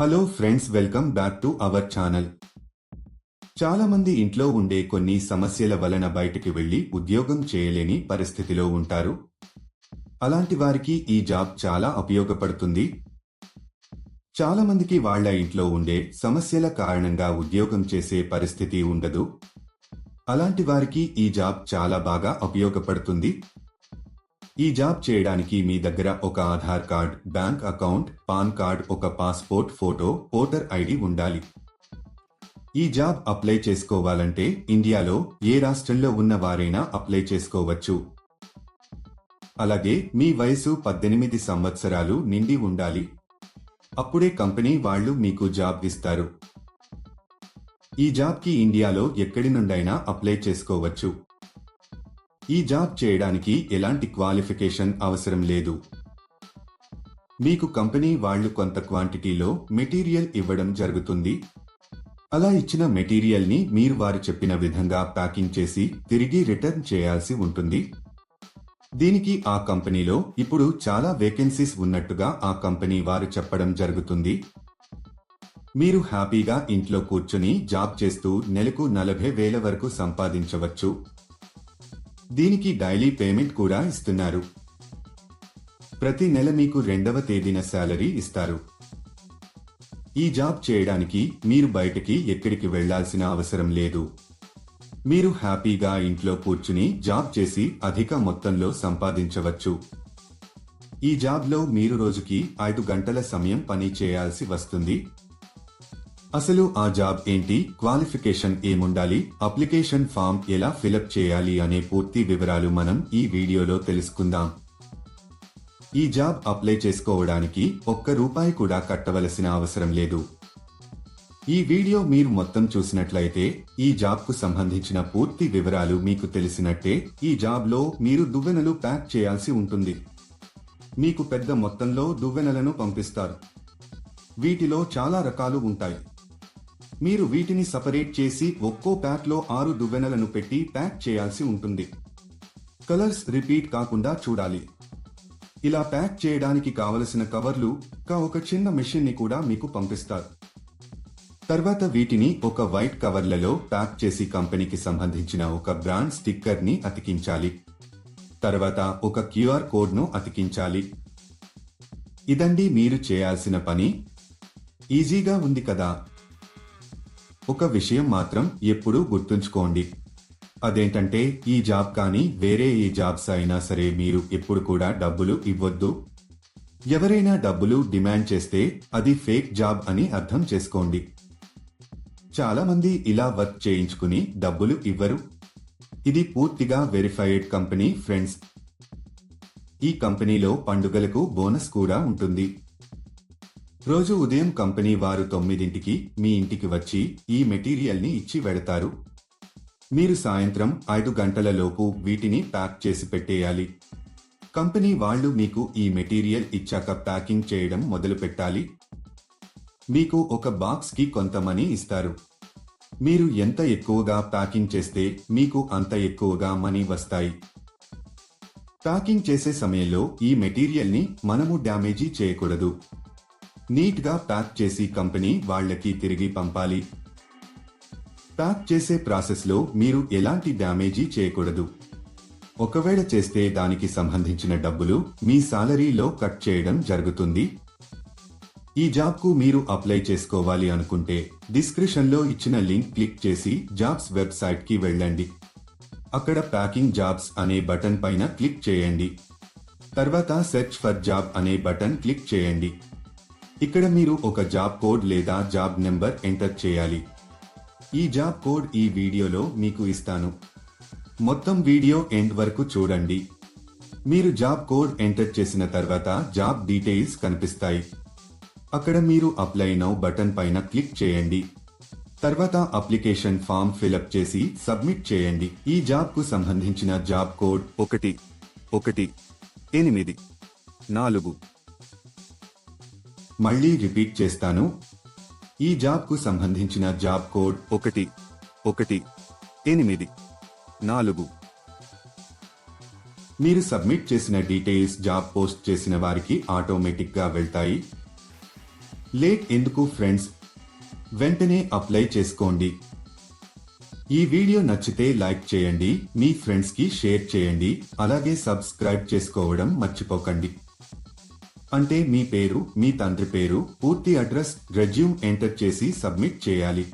Hello friends welcome back to our channel చాలా మంది ఇంట్లో ఉండే కొన్ని సమస్యల వలన బయటికి వెళ్ళి ఉద్యోగం చేయలేని పరిస్థితిలో ఉంటారు. అలాంటి వారికి ఈ జాబ్ చాలా ఉపయోగపడుతుంది. చాలా మందికి వాళ్ళ ఇంట్లో ఉండే సమస్యల కారణంగా ఉద్యోగం చేసే పరిస్థితి ఉండదు. అలాంటి వారికి ఈ జాబ్ చాలా బాగా ఉపయోగపడుతుంది. ఈ జాబ్ చేయడానికి మీ దగ్గర ఒక Aadhaar card bank account PAN card ఒక పాస్పోర్ట్ ఫోటో ఓటర్ ఐడి ఉండాలి. ఈ జాబ్ అప్లై చేసుకోవాలంటే ఇండియాలో ఏ రాష్ట్రంలో ఉన్న వారైనా అప్లై చేసుకోవచ్చు. అలాగే మీ వయసు పద్దెనిమిది సంవత్సరాలు నిండి ఉండాలి. అప్పుడే కంపెనీ వాళ్ళు మీకు జాబ్ ఇస్తారు. ఈ జాబ్కి ఇండియాలో ఎక్కడి నుండైనా అప్లై చేసుకోవచ్చు. ఈ జాబ్ చేయడానికి ఎలాంటి క్వాలిఫికేషన్ అవసరం లేదు. మీకు కంపెనీ వాళ్ళు కొంత క్వాంటిటీలో మెటీరియల్ ఇవ్వడం జరుగుతుంది. అలా ఇచ్చిన మెటీరియల్ని మీరు వారు చెప్పిన విధంగా ప్యాకింగ్ చేసి తిరిగి రిటర్న్ చేయాల్సి ఉంటుంది. దీనికి ఆ కంపెనీలో ఇప్పుడు చాలా వేకెన్సీస్ ఉన్నట్టుగా ఆ కంపెనీ వారు చెప్పడం జరుగుతుంది. మీరు హ్యాపీగా ఇంట్లో కూర్చుని జాబ్ చేస్తూ నెలకు నలభై వేల వరకు సంపాదించవచ్చు. దీనికి డైలీ పేమెంట్ కూడా ఇస్తున్నారు. ప్రతి నెల మీకు రెండవ తేదీన శాలరీ ఇస్తారు. ఈ జాబ్ చేయడానికి మీరు బయటకి ఎక్కడికి వెళ్ళాల్సిన అవసరం లేదు. మీరు హ్యాపీగా ఇంట్లో కూర్చుని జాబ్ చేసి అధిక మొత్తంలో సంపాదించవచ్చు. ఈ జాబ్లో మీరు రోజుకి ఐదు గంటల సమయం పని చేయాల్సి వస్తుంది. అసలు ఆ జాబ్ ఏంటి? క్వాలిఫికేషన్ ఏముండాలి? అప్లికేషన్ ఫామ్ ఎలా ఫిలప్ చేయాలి అనే పూర్తి వివరాలు మనం ఈ వీడియోలో తెలుసుకుందాం. ఈ జాబ్ అప్లై చేసుకోవడానికి ఒక్క రూపాయి కూడా కట్టవలసిన అవసరం లేదు. ఈ వీడియో మీరు మొత్తం చూసినట్లయితే ఈ జాబ్కు సంబంధించిన పూర్తి వివరాలు మీకు తెలిసినట్టే ఈ జాబ్లో మీరు దువ్వెనలు ప్యాక్ చేయాల్సి ఉంటుంది. మీకు పెద్ద మొత్తంలో దువ్వెనలను పంపిస్తారు. వీటిలో చాలా రకాలు ఉంటాయి. మీరు వీటిని సపరేట్ చేసి ఒక్కో ప్యాక్లో ఆరు దువ్వెనలను పెట్టి ప్యాక్ చేయాల్సి ఉంటుంది. కలర్స్ రిపీట్ కాకుండా చూడాలి. ఇలా ప్యాక్ చేయడానికి కావలసిన కవర్లు కా ఒక చిన్న మెషిన్ని కూడా మీకు పంపిస్తారు. తర్వాత వీటిని ఒక వైట్ కవర్లలో ప్యాక్ చేసి కంపెనీకి సంబంధించిన ఒక బ్రాండ్ స్టిక్కర్ని అతికించాలి. తర్వాత ఒక క్యూఆర్ కోడ్ను అతికించాలి. ఇదండి మీరు చేయాల్సిన పని. ఈజీగా ఉంది కదా. ఒక విషయం మాత్రం ఎప్పుడూ గుర్తుంచుకోండి. అదేంటంటే ఈ జాబ్ కానీ వేరే ఏ జాబ్స్ అయినా సరే మీరు ఎప్పుడు కూడా డబ్బులు ఇవ్వద్దు. ఎవరైనా డబ్బులు డిమాండ్ చేస్తే అది ఫేక్ జాబ్ అని అర్థం చేసుకోండి. చాలామంది ఇలా వర్క్ చేయించుకుని డబ్బులు ఇవ్వరు. ఇది పూర్తిగా వెరిఫైడ్ కంపెనీ ఫ్రెండ్స్. ఈ కంపెనీలో పండుగలకు బోనస్ కూడా ఉంటుంది. రోజు ఉదయం కంపెనీ వారు తొమ్మిదింటికి మీ ఇంటికి వచ్చి ఈ మెటీరియల్ని ఇచ్చి వెడతారు. మీరు సాయంత్రం ఐదు గంటల లోపు వీటిని ప్యాక్ చేసి పెట్టేయాలి. కంపెనీ వాళ్ళు మీకు ఈ మెటీరియల్ ఇచ్చాక ప్యాకింగ్ చేయడం మొదలు పెట్టాలి. మీకు ఒక బాక్స్కి కొంత మనీ ఇస్తారు. మీరు ఎంత ఎక్కువగా ప్యాకింగ్ చేస్తే మీకు అంత ఎక్కువగా మనీ వస్తాయి. ప్యాకింగ్ చేసే సమయంలో ఈ మెటీరియల్ని మనము డ్యామేజీ చేయకూడదు. నీట్గా ప్యాక్ చేసి కంపెనీ వాళ్ళకి తిరిగి పంపాలి. ప్యాక్ చేసే ప్రాసెస్లో మీరు ఎలాంటి డ్యామేజీ చేయకూడదు. ఒకవేళ చేస్తే దానికి సంబంధించిన డబ్బులు మీ సాలరీలో కట్ చేయడం జరుగుతుంది. ఈ జాబ్కు మీరు అప్లై చేసుకోవాలి అనుకుంటే డిస్క్రిప్షన్లో ఇచ్చిన లింక్ క్లిక్ చేసి జాబ్స్ వెబ్సైట్కి వెళ్ళండి. అక్కడ ప్యాకింగ్ జాబ్స్ అనే బటన్ పైన క్లిక్ చేయండి. తర్వాత సెర్చ్ ఫర్ జాబ్ అనే బటన్ క్లిక్ చేయండి. ఇక్కడ మీరు ఒక జాబ్ కోడ్ లేదా జాబ్ నెంబర్ ఎంటర్ చేయాలి. ఈ జాబ్ కోడ్ ఈ వీడియోలో మీకు ఇస్తాను. మొత్తం వీడియో ఎండ్ వరకు చూడండి. మీరు జాబ్ కోడ్ ఎంటర్ చేసిన తర్వాత జాబ్ డీటెయిల్స్ కనిపిస్తాయి. అక్కడ మీరు అప్లై నౌ బటన్ పైన క్లిక్ చేయండి. తర్వాత అప్లికేషన్ ఫామ్ ఫిలప్ చేసి సబ్మిట్ చేయండి. ఈ జాబ్కు సంబంధించిన జాబ్ కోడ్ ఒకటి ఒకటి ఎనిమిది నాలుగు మళ్ళీ రిపీట్ చేస్తాను. ఈ జాబ్కు సంబంధించిన జాబ్ కోడ్ ఒకటి ఒకటి ఎనిమిది నాలుగు. మీరు సబ్మిట్ చేసిన డీటెయిల్స్ జాబ్ పోస్ట్ చేసిన వారికి ఆటోమేటిక్గా వెళ్తాయి. లేట్ ఎందుకు ఫ్రెండ్స్? వెంటనే అప్లై చేసుకోండి. ఈ వీడియో నచ్చితే లైక్ చేయండి మీ ఫ్రెండ్స్కి షేర్ చేయండి అలాగే సబ్స్క్రైబ్ చేసుకోవడం మర్చిపోకండి. అంటే మీ పేరు మీ తండ్రి పేరు పూర్తి అడ్రస్ రెజ్యూమ్ ఎంటర్ చేసి సబ్మిట్ చేయాలి.